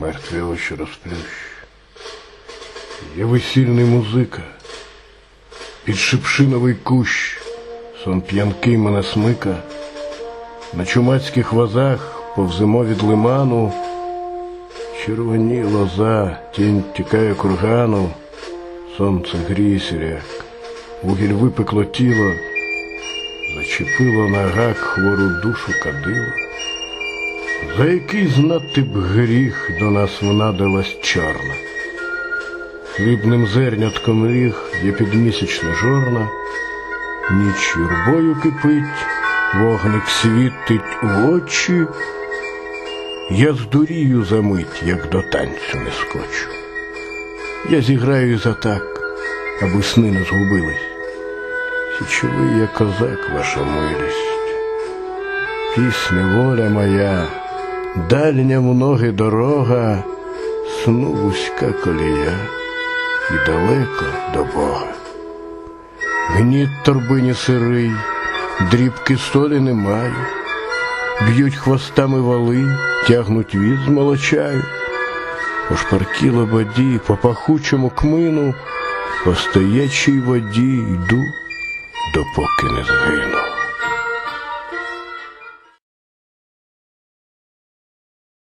мертві очі розплющ. Я весільний музика, під шипшиновий кущ, сон п'янкий мене смика, на чумацьких вазах повземо від лиману, червоні лоза, тінь тікає кургану, сонце гріє сіряк, вугіль випекло тіло, зачепило на хвору душу кадило. За який знати б гріх до нас внадилась чорна. Хлібним зернятком ріг є підмісячна жорна, ніч юрбою кипить, вогник світить у очі. Я здурію за мить, як до танцю не скочу. Я зіграю за так, аби сни не згубились. Січовий я козак, ваша милість. Пісня воля моя, дальня в ноги дорога, сну вузька колія і далеко до Бога. Гніт торбині сирий, дрібки солі немає, б'ють хвостами вали, тягнуть віз молочаю, по шпаркій лободі, по пахучому кмину, по стоячій воді йду, допоки не згину.